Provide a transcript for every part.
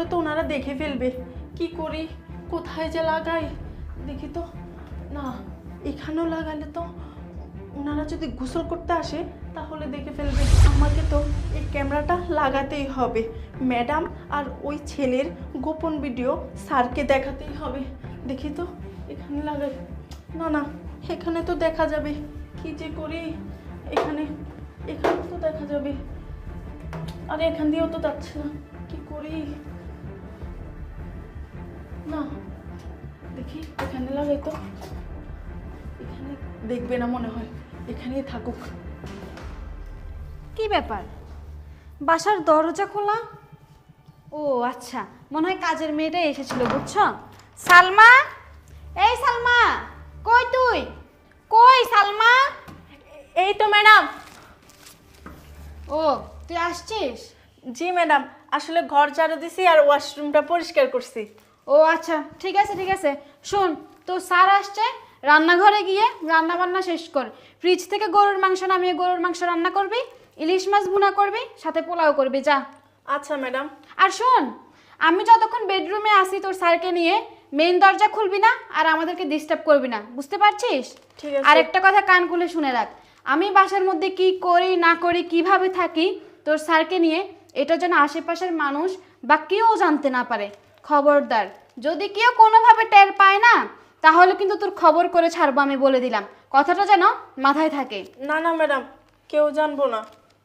তাহলে তো ওনারা দেখে ফেলবে। কি করি? কোথায় যে লাগাই? দেখি তো। না, এখানেও লাগালে তো ওনারা যদি গোসল করতে আসে, তাহলে দেখে ফেলবে। আমাকে তো এই ক্যামেরাটা লাগাতেই হবে। ম্যাডাম আর ওই ছেলের গোপন ভিডিও স্যারকে দেখাতেই হবে। দেখি তো, এখানে লাগাই। না না, এখানে তো দেখা যাবে। কি যে করি? এখানে এখানে তো দেখা যাবে। আরে, এখান দিয়েও তো যাচ্ছে না। কি করি? না দেখি এখানে লাগাই তো। এখানে দেখবে না মনে হয় এখানেই থাকুক। কি ব্যাপার? বাসার দরজা খোলা? ও আচ্ছা মনে হয় কাজের মেয়েটাই এসেছিল বুঝছ? সালমা? এই সালমা কই তুই? কই সালমা? এই তো ম্যাডাম। ও তুই আসছিস? জি ম্যাডাম আসলে ঘর ঝাড়ু দিছি আর ওয়াশরুমটা পরিষ্কার করছি। ও আচ্ছা ঠিক আছে ঠিক আছে। শোন তো স্যার আসছে রান্নাঘরে গিয়ে রান্না বান্না শেষ কর। ফ্রিজ থেকে গরুর মাংস নামিয়ে গরুর মাংস রান্না করবি ইলিশ মাছ ভুনা করবি সাথে পোলাও করবি যা। আচ্ছা ম্যাডাম। আর শোন আমি যতক্ষণ বেডরুমে আসি তোর স্যারকে নিয়ে মেন দরজা খুলবি না আর আমাদেরকে ডিস্টার্ব করবি না। বুঝতে পারছিস? ঠিক আছে। আর একটা কথা কান খুলে শুনে রাখ। আমি বাসার মধ্যে কি করি না করি কীভাবে থাকি তোর স্যারকে নিয়ে এটা যেন আশেপাশের মানুষ বা কেউ জানতে না পারে। খবরদার। যদি কেউ কোনোভাবে টের পায় না তাহলে কিন্তু তোর খবর করে ছাড়বো আমি বলে দিলাম। কথাটা যেন মাথায় থাকে। না না ম্যাডাম কেউ জানব না।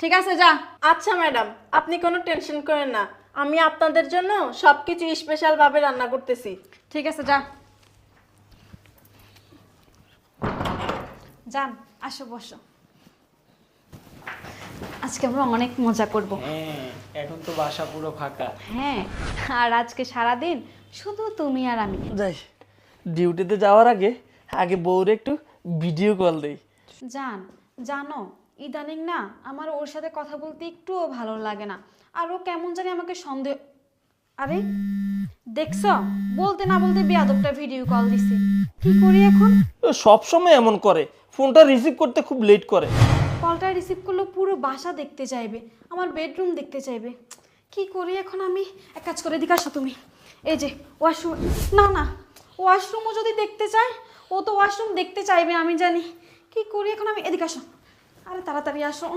ঠিক আছে যা। আচ্ছা ম্যাডাম আপনি কোনো টেনশন করেন না। আমি আপনাদের জন্য সব কিছু স্পেশালভাবে রান্না করতেছি। ঠিক আছে যা। যান আসো বসো। আজকে আমরা অনেক মজা করব। হ্যাঁ এখন তো বাসা পুরো ফাঁকা। হ্যাঁ আর আজকে সারাদিন শুধু তুমি আর আমি। যাই ডিউটিতে যাওয়ার আগে আগে বউরে একটু ভিডিও কল দেই। জান জানো ইদানিং না আমার ওর সাথে কথা বলতে একটুও ভালো লাগে না। আর ও কেমন জানি আমাকে সন্দেহ আরে দেখছ? বলতে না বলতে বেয়াদবটা ভিডিও কল দিছে। কি করি এখন? সব সময় এমন করে। ফোনটা রিসিভ করতে খুব লেট করে। কলটা রিসিভ করল পুরো বাসা দেখতে চাইবে আমার বেডরুম দেখতে চাইবে। কি করি এখন আমি? এক কাজ করে দিকে আসো তুমি। এই যে ওয়াশরুম না না ওয়াশরুমও যদি দেখতে চায়, ও তো ওয়াশরুম দেখতে চাইবে, আমি জানি। কি করি এখন আমি? এদিকে আসো। আরে, তাড়াতাড়ি আসো।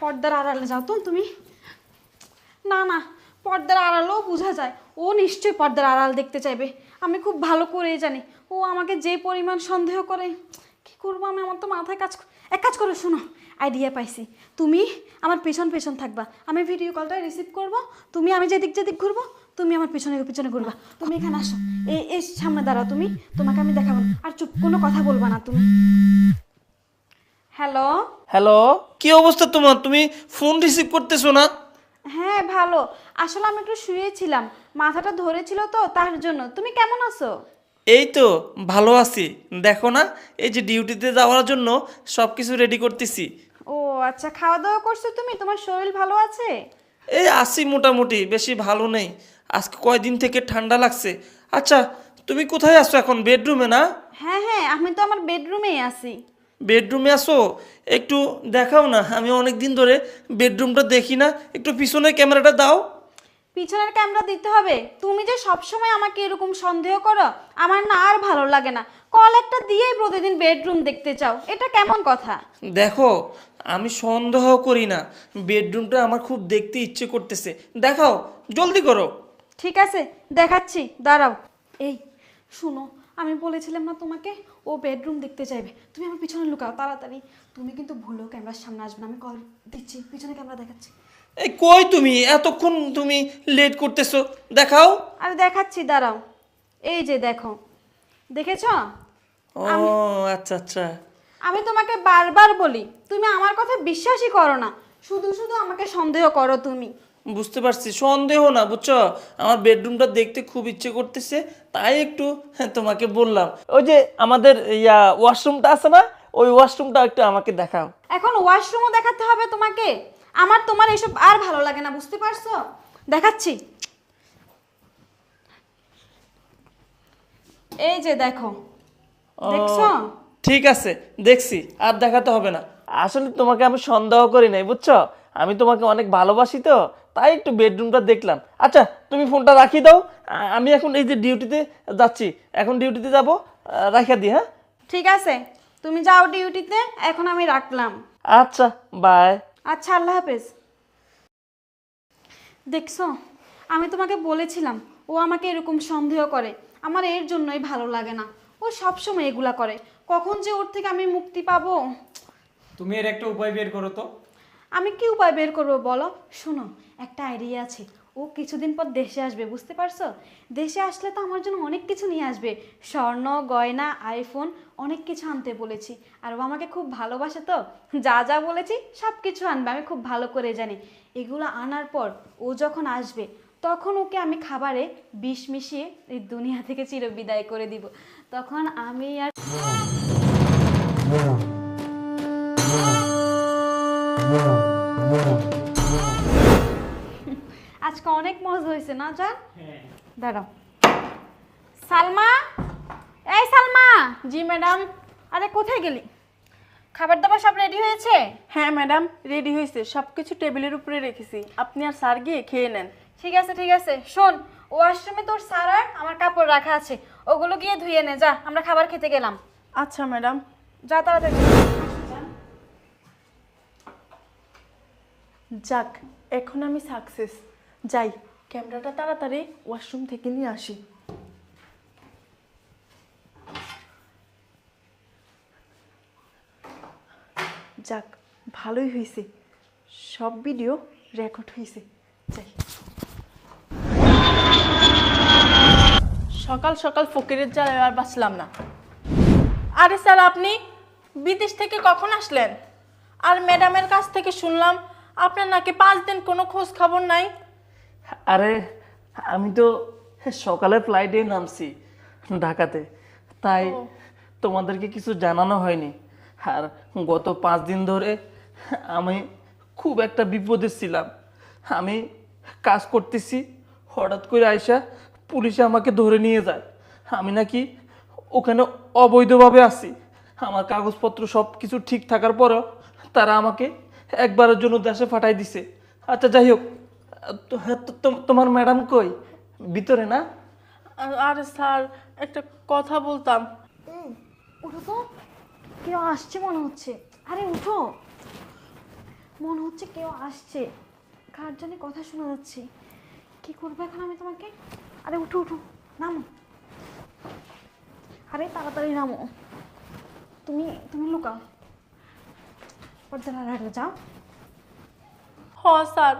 পর্দার আড়ালে যাও তো তুমি। না না, পর্দার আড়ালেও বোঝা যায়। ও নিশ্চয়ই পর্দার আড়াল দেখতে চাইবে। আমি খুব ভালো করেই জানি। ও আমাকে যে পরিমাণ সন্দেহ করে, কি করব আমি? আমার তো মাথায় কাজ এক কাজ করে, শোনো। আইডিয়া পাইছি। তুমি আমার পেছন পেছন থাকবা। আমি ভিডিও কলটা রিসিভ করব। তুমি আমি যেদিক যেদিক ঘুরবো তুমি আমার পিছনে পিছনে ঘুরবা। তুমি এখানে আসো। এই এই সামনে দাঁড়াও তুমি। তোমাকে আমি দেখাবো আর চুপ কোনো কথা বলবা না তুমি। হ্যালো? হ্যালো কি অবস্থা তোমার? তুমি ফোন রিসিভ করতেছো না? হ্যাঁ ভালো। আসলে আমি একটু শুয়েছিলাম মাথাটা ধরেছিল তো তার জন্য। তুমি কেমন আছো? এই তো ভালো আছি। দেখো না এই যে ডিউটিতে যাওয়ার জন্য সব কিছু রেডি করতেছি। ও আচ্ছা। খাওয়া দাওয়া করছ তুমি? তোমার শরীর ভালো আছে? এই আসি মোটামুটি বেশি ভালো নেই। আজকে কয়দিন থেকে ঠান্ডা লাগছে? আচ্ছা তুমি কোথায় আছো এখন? বেডরুমে না? হ্যাঁ হ্যাঁ আমি তো আমার বেডরুমেই আছি। বেডরুমে আসো একটু দেখাও না আমি অনেক দিন ধরে বেডরুমটা দেখি না। একটু পিছনে ক্যামেরাটা দাও। পিছনের ক্যামেরা দিতে হবে? তুমি যে সবসময় আমাকে এরকম সন্দেহ করো আমার না আর ভালো লাগে না। কল একটা দিয়েই প্রতিদিন বেডরুম দেখতে চাও এটা কেমন কথা? দেখো আমি সন্দেহ করি না। বেডরুমটা আমার খুব দেখতে ইচ্ছে করতেছে। দেখাও জলদি করো। ঠিক আছে দেখাচ্ছি দাঁড়াও। এই শুনো আমি বলেছিলাম না তোমাকে? ও বেডরুম দেখতে চাইবে। তুমি আমার পিছনে লুকাও তাড়াতাড়ি। তুমি কিন্তু ভুলেও ক্যামেরার সামনে আসবে না আমি কল দিচ্ছি পিছনে ক্যামেরা দেখাচ্ছি। এই কই তুমি? এতক্ষণ তুমি লেট করতেছো। দেখাও। আমি দেখাচ্ছি দাঁড়াও। এই যে দেখো দেখেছ? ও আচ্ছা আচ্ছা। আমি তোমাকে বারবার বলি তুমি আমার কথা বিশ্বাসই করো না। শুধু শুধু আমাকে সন্দেহ করো তুমি। বুঝতে পারছি সন্দেহ না বুঝছ? আমার বেডরুমটা দেখতে খুব ইচ্ছে করতেছে তাই একটু হ্যাঁ, তোমাকে বললাম। ওই যে আমাদের ইয়া ওয়াশরুমটা আছে না ওই ওয়াশরুমটা একটু আমাকে দেখাও। এখন ওয়াশরুমও দেখাতে হবে তোমাকে? আমার তোমার এসব আর ভালো লাগে না বুঝতে পারছ? দেখাচ্ছি। এই যে দেখো। দেখছ? ঠিক আছে দেখছি আর দেখাতে হবে না। আসলে তোমাকে আমি সন্দেহ করি নাই বুঝছ? আমি তোমাকে অনেক ভালোবাসি তো তাই একটু বেডরুমটা দেখলাম। আচ্ছা তুমি ফোনটা রাখি দাও আমি এখন এই যে ডিউটিতে যাচ্ছি এখন ডিউটিতে যাব রাখা দিই হ্যাঁ? ঠিক আছে তুমি যাও ডিউটিতে এখন আমি রাখলাম। আচ্ছা বাই আচ্ছা আল্লাহ হাফেজ। দেখছ আমি তোমাকে বলেছিলাম ও আমাকে এরকম সন্দেহ করে আমার এর জন্যই ভালো লাগে না ও সবসময় এগুলা করে। কখন যে ওর থেকে আমি মুক্তি পাবো? তুমি এর একটা উপায় বের করো তো। আমি কি উপায় বের করব বলো? শোনো একটা আইডিয়া আছে। ও কিছুদিন পর দেশে আসবে বুঝতে পারছ? দেশে আসলে তো আমার জন্য অনেক কিছু নিয়ে আসবে। স্বর্ণ গয়না আইফোন অনেক কিছু আনতে বলেছি। আর ও আমাকে খুব ভালোবাসে তো। যা যা বলেছি সব কিছু আনবে আমি খুব ভালো করে জানি। এগুলো আনার পর ও যখন আসবে তখন ওকে আমি খাবারে বিষ মিশিয়ে এই দুনিয়া থেকে চিরবিদায় করে দিব। তখন আমি আর আজকে অনেক মজা হয়েছে না জান দাঁড়াও। সালমা? এই সালমা! জি ম্যাডাম। আরে কোথায় গেলি? খাবার দাবার সব রেডি হয়েছে? হ্যাঁ ম্যাডাম রেডি হয়েছে। সব কিছু টেবিলের উপরে রেখেছি। আপনি আর স্যার গিয়ে খেয়ে নেন। ঠিক আছে ঠিক আছে। শোন ওয়াশরুমে তোর সারার আমার কাপড় রাখা আছে। ওগুলো গিয়ে ধুয়ে নে যা। আমরা খাবার খেতে গেলাম। আচ্ছা ম্যাডাম। যা তাড়াতাড়ি। যাক, এখন আমি সাকসেস যাই, ক্যামেরাটা তাড়াতাড়ি ওয়াশরুম থেকে নিয়ে আসি। যাক, ভালোই হয়েছে। সব ভিডিও রেকর্ড হয়েছে। যাই। সকাল সকাল ফকিরের জ্বালায় আর বাঁচলাম না। আরে স্যার, আপনি বিদেশ থেকে কখন আসলেন? আর ম্যাডামের কাছ থেকে শুনলাম আপনার নাকি পাঁচ দিন কোনো খোঁজ খবর নাই। আরে আমি তো সকালে ফ্লাইটে নামছি ঢাকাতে তাই তোমাদেরকে কিছু জানানো হয়নি। আর গত পাঁচ দিন ধরে আমি খুব একটা বিপদে ছিলাম। আমি কাজ করতেছি হঠাৎ করে আইসা পুলিশে আমাকে ধরে নিয়ে যায়। আমি নাকি ওখানে অবৈধভাবে আছি। আমার কাগজপত্র সব কিছু ঠিক থাকার পরেও তারা আমাকে একবারের জন্য দেশে পাঠাই দিছে। আচ্ছা যাই হোক তো হ্যাঁ, তো- তো- তোমার ম্যাডাম কই? ভিতরে না? আর- আরে স্যার একটা কথা বলতাম। উঠো তো। কেউ আসছে মনে হচ্ছে। আরে উঠো। মনে হচ্ছে কেউ আসছে। কার জানি কথা শোনা যাচ্ছে। কি করব এখন আমি তোমাকে? আরে উঠো উঠো নামো। আরে তাড়াতাড়ি নামো। তুমি তুমি লুকাও। পর্দাটা রাখো যাও। হ স্যার।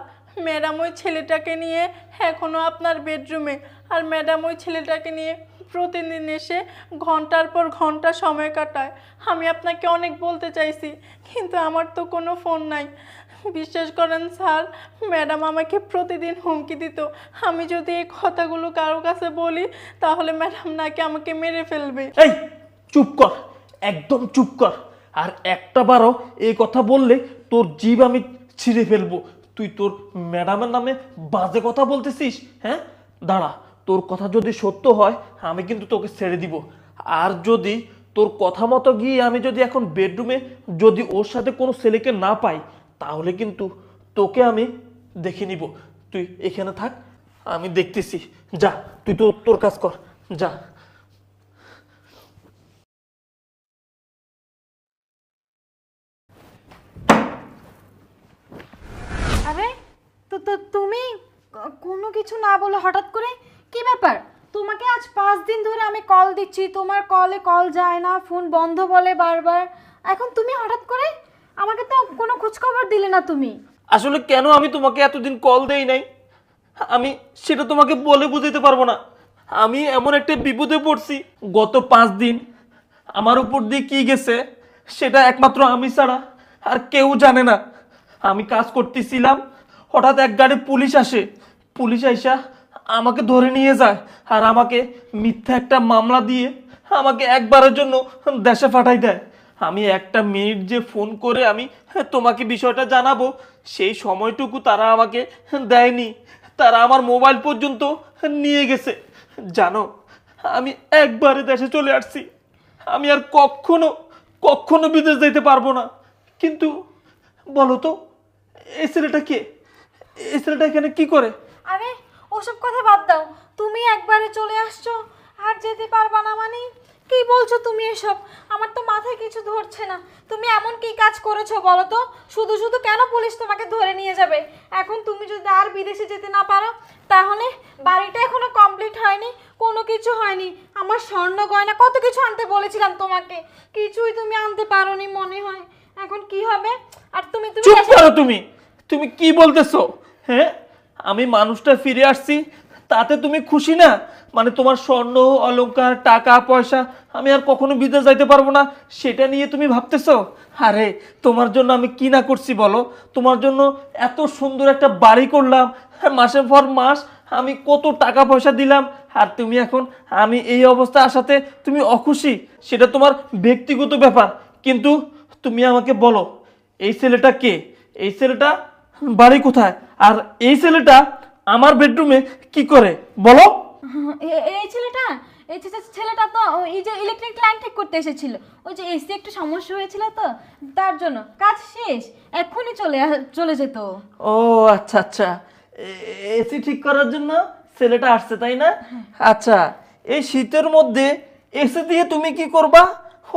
ম্যাডাম ওই ছেলেটাকে নিয়ে এখনও আপনার বেডরুমে। আর ম্যাডাম ওই ছেলেটাকে নিয়ে প্রতিদিন এসে ঘণ্টার পর ঘণ্টা সময় কাটায়। আমি আপনাকে অনেক বলতে চাইছি কিন্তু আমার তো কোনো ফোন নাই। বিশ্বাস করেন স্যার ম্যাডাম আমাকে প্রতিদিন হুমকি দিত। আমি যদি এই কথাগুলো কারও কাছে বলি তাহলে ম্যাডাম নাকি আমাকে মেরে ফেলবে। এই চুপ কর। একদম চুপ কর। আর একটা বারও এই কথা বললে তোর জীব আমি ছিঁড়ে ফেলব। তুই তোর ম্যাডামের নামে বাজে কথা বলতেছিস হ্যাঁ? দাঁড়া, তোর কথা যদি সত্য হয়, আমি কিন্তু তোকে ছেড়ে দিব। আর যদি তোর কথা মতো গিয়ে আমি যদি এখন বেডরুমে যদি ওর সাথে কোনো ছেলেকে না পাই, তাহলে কিন্তু তোকে আমি দেখে নিব। তুই এখানে থাক, আমি দেখতেছি। যা, তুই তো তোর কাজ কর। যা আরে তো তুমি? কোনো কিছু না বলে হঠাৎ করে? কি ব্যাপার? তোমাকে আজ পাঁচ দিন ধরে আমি কল দিচ্ছি। তোমার কলে কল যায় না ফোন বন্ধ বলে বারবার। এখন তুমি হঠাৎ করে? আমাকে তো কোনো খোঁজখবর দিলে না তুমি। আসলে কেন আমি তোমাকে এতদিন কল দেই নাই? আমি সেটা তোমাকে বলে বুঝাতে পারব না। আমি এমন একটা বিপদে পড়ছি, গত পাঁচ দিন। আমার উপর দিয়ে কি গেছে, সেটা একমাত্র আমি ছাড়া আর কেউ জানে না। আমি কাজ করতেছিলাম হঠাৎ এক গাড়ি পুলিশ আসে। পুলিশ আইসা আমাকে ধরে নিয়ে যায় আর আমাকে মিথ্যা একটা মামলা দিয়ে আমাকে একবারের জন্য দেশে পাঠাই দেয়। আমি একটা মিনিট যে ফোন করে আমি তোমাকে বিষয়টা জানাব, সেই সময়টুকু তারা আমাকে দেয়নি। তারা আমার মোবাইল পর্যন্ত নিয়ে গেছে। জানো, আমি একবারে দেশে চলে আসছি। আমি আর কখনো কখনো বিদেশ যেতে পারব না। কিন্তু বলো তো, এই ছেলেটা কে? এই ছেলেটা এখানে কি করে? আরে ওসব কথা বাদ দাও। তুমি একবারে চলে আসছো আর যেতে পারবা না মানে? কি বলছো তুমি এসব? আমার তো মাথায় কিছু ধরছে না। তুমি এমন কি কাজ করেছ বলো তো? শুধু শুধু কেন পুলিশ তোমাকে ধরে নিয়ে যাবে? এখন তুমি যদি আর বিদেশে যেতে না পারো তাহলে বাড়িটা এখনও কমপ্লিট হয়নি কোনো কিছু হয়নি। আমার স্বর্ণ গয়না কত কিছু আনতে বলেছিলাম তোমাকে। কিছুই তুমি আনতে পারোনি মনে হয়। এখন কি হবে? আর তুমি তুমি চুপ করো তুমি! তুমি কি বলতেছো? হ্যাঁ? আমি মানুষটা ফিরে আসছি তাতে তুমি খুশি না? মানে তোমার স্বর্ণ অলংকার টাকা পয়সা আমি আর কখনো বিদেশ যাইতে পারব না। সেটা নিয়ে তুমি ভাবতেছো? আরে তোমার জন্য আমি কি না করছি বলো? তোমার জন্য এত সুন্দর একটা বাড়ি করলাম। হ্যাঁ, মাসের পর মাস আমি কত টাকা পয়সা দিলাম। আর তুমি এখন আমি এই অবস্থা আসাতে তুমি অখুশি। সেটা তোমার ব্যক্তিগত ব্যাপার। কিন্তু তুমি আমাকে বলো এই ছেলেটা কে? এই ছেলেটা বাড়ি কোথায়? আর এই ছেলেটা আমার বেডরুমে কি করে? বলো। এই ছেলেটা? এই ছেলেটা তো এই যে ইলেকট্রিক লাইন ঠিক করতে এসেছিল। ওই যে এসি একটু সমস্যা হয়েছিল তো তার জন্য। কাজ শেষ। এক্ষুনি চলে চলে যেত। ও আচ্ছা আচ্ছা। এসি ঠিক করার জন্য ছেলেটা আসছে তাই না? আচ্ছা এই শীতের মধ্যে এসি দিয়ে তুমি কি করবা?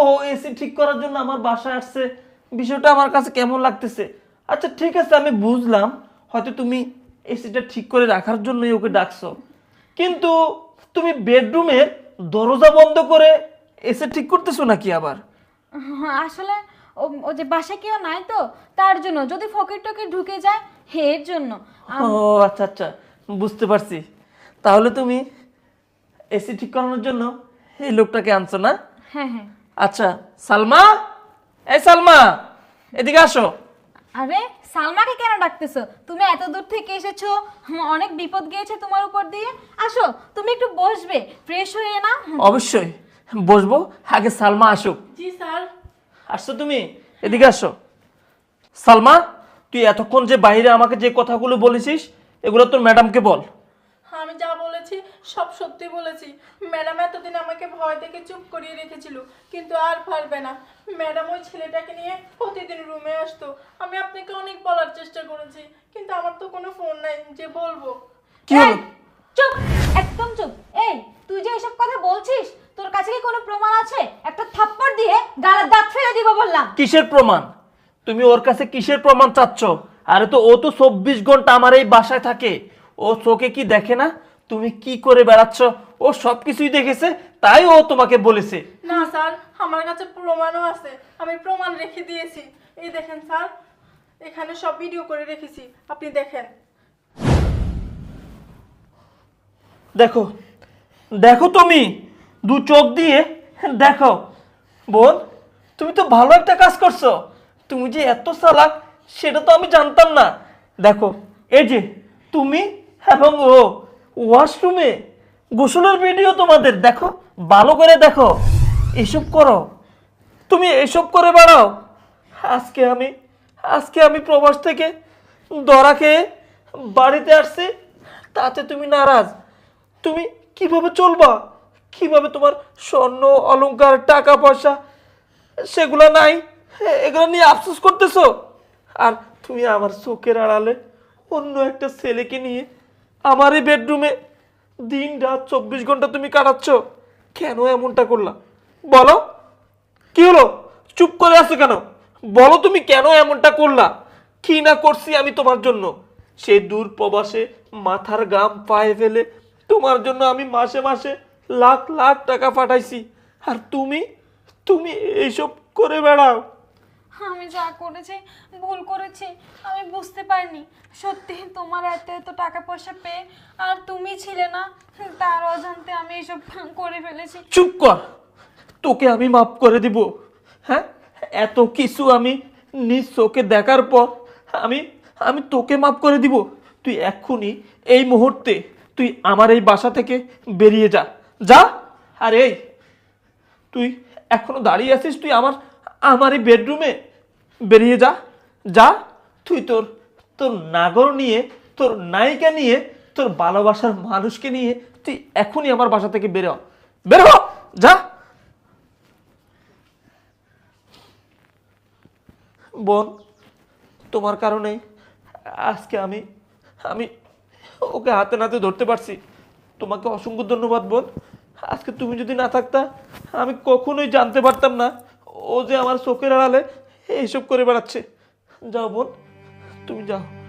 ও এসি ঠিক করার জন্য আমার বাসায় আসছে। বিষয়টা আমার কাছে কেমন লাগতেছে? আচ্ছা ঠিক আছে আমি বুঝলাম। হয়তো তুমি এসিটা ঠিক করে রাখার জন্যই ওকে ডাকছো। কিন্তু তুমি বেডরুমের দরজা বন্ধ করে এসে ঠিক করতেছো নাকি আবার? হ্যাঁ, আসলে ও- যে বাসায় কেউ নাই তো তার জন্য। যদি ফকির টকির ঢুকে যায় হে এর জন্য ও আচ্ছা আচ্ছা বুঝতে পারছি। তাহলে তুমি এসি ঠিক করানোর জন্য এই লোকটাকে আনছো না? হ্যাঁ হ্যাঁ। আচ্ছা সালমা? এই সালমা এদিকে আসো। আরে সালমাকে কেন ডাকতেছো? তুমি এত দূর থেকে এসেছ অনেক বিপদ গিয়েছে তোমার উপর দিয়ে। আসো তুমি একটু বসবে ফ্রেশ হয়ে না অবশ্যই বসবো আগে সালমা আসুক। জি স্যার। আসছো তুমি? এদিকে আসো। সালমা তুই এতক্ষণ যে বাইরে আমাকে যে কথাগুলো বলেছিস এগুলো তোর ম্যাডামকে বল। সব সত্যি বলেছি। ম্যাডাম এতদিন আমাকে ভয় থেকে চুপ করিয়ে রেখেছিল কিন্তু আর পারবে না। ম্যাডাম ওই ছেলেটাকে নিয়ে প্রতিদিন রুমে আসতো। আমি আপনাকে অনেক বলার চেষ্টা করেছি কিন্তু আমার তো কোনো ফোন নাই যে বলব। কি হলো? চুপ একদম চুপ। এই তুই যে এসব কথা বলছিস তোর কাছে কি কোনো প্রমাণ আছে? একটা থাপ্পড় দিয়ে গালের দাঁত ফেলে দিব বললাম। কিসের প্রমাণ? তুমি ওর কাছে কিসের প্রমাণ চাচ্ছ? আরে তো ও তো চব্বিশ ঘণ্টা আমার এই বাসায় থাকে। ও চোখে কি দেখে না? তুমি কি করে বেড়াচ্ছ? ও সব কিছুই দেখেছে তাই ও তোমাকে বলেছে। না স্যার আমার কাছে প্রমাণও আছে। আমি প্রমাণ রেখে দিয়েছি। এই দেখেন স্যার এখানে সব ভিডিও করে রেখেছি। আপনি দেখেন। দেখো দেখো তুমি দু চোখ দিয়ে দেখো। বোন তুমি তো ভালো একটা কাজ করছ। তুমি যে এত চালাক সেটা তো আমি জানতাম না। দেখো এই যে তুমি এবং ও। ওয়াশরুমে গোসলের ভিডিও তোমাদের, দেখো, ভালো করে দেখো। এসব করো। তুমি এসব করে বেড়াও। আজকে আমি আজকে আমি প্রবাস থেকে দরা খেয়ে বাড়িতে আসছি, তাতে তুমি নারাজ। তুমি কীভাবে চলবা? কীভাবে তোমার স্বর্ণ, অলংকার, টাকা পয়সা, সেগুলো নাই, এগুলো নিয়ে আফসোস করতেছো? আর তুমি আমার চোখের আড়ালে অন্য একটা ছেলেকে নিয়ে আমার এই বেডরুমে দিন রাত চব্বিশ ঘণ্টা তুমি কাটাচ্ছ। কেন এমনটা করলা? বলো। কি হলো? চুপ করে আছো কেন? বলো তুমি কেন এমনটা করলা? কি না করছি আমি তোমার জন্য? সেই দূর প্রবাসে মাথার গাম পায়ে ফেলে তোমার জন্য আমি মাসে মাসে লাখ লাখ টাকা পাঠাইছি। আর তুমি তুমি এইসব করে বেড়াও। আমি যা করেছি, ভুল করেছি, আমি বুঝতে পারিনি। সত্যি, তোমার এত এত টাকা পয়সা পেয়ে আর তুমি ছিলে না, তার অজান্তে আমি এসব করে ফেলেছি। চুপ কর। তোকে আমি মাফ করে দিব। হ্যাঁ? এত কিছু আমি নিজ চোখে দেখার পর আমি আমি তোকে মাফ করে দিব। তুই এক্ষুনি এই মুহূর্তে তুই আমার এই বাসা থেকে বেরিয়ে যা। যা। আর এই, তুই এখনও দাঁড়িয়ে আছিস? তুই আমার আমার এই বেডরুমে বেরিয়ে যা যা। তুই তোর তোর নাগর নিয়ে, তোর নায়িকা নিয়ে, তোর ভালোবাসার মানুষকে নিয়ে তুই এখনই আমার বাসা থেকে বেরো বের হ, যা। বোন, তোমার কারণে আজকে আমি আমি ওকে হাতে নাতে ধরতে পারছি। তোমাকে অসংখ্য ধন্যবাদ বোন। আজকে তুমি যদি না থাকতা, আমি কখনোই জানতে পারতাম না ও যে আমার চোখের আড়ালে এইসব করে বেড়াচ্ছে। যাও বোন তুমি যাও।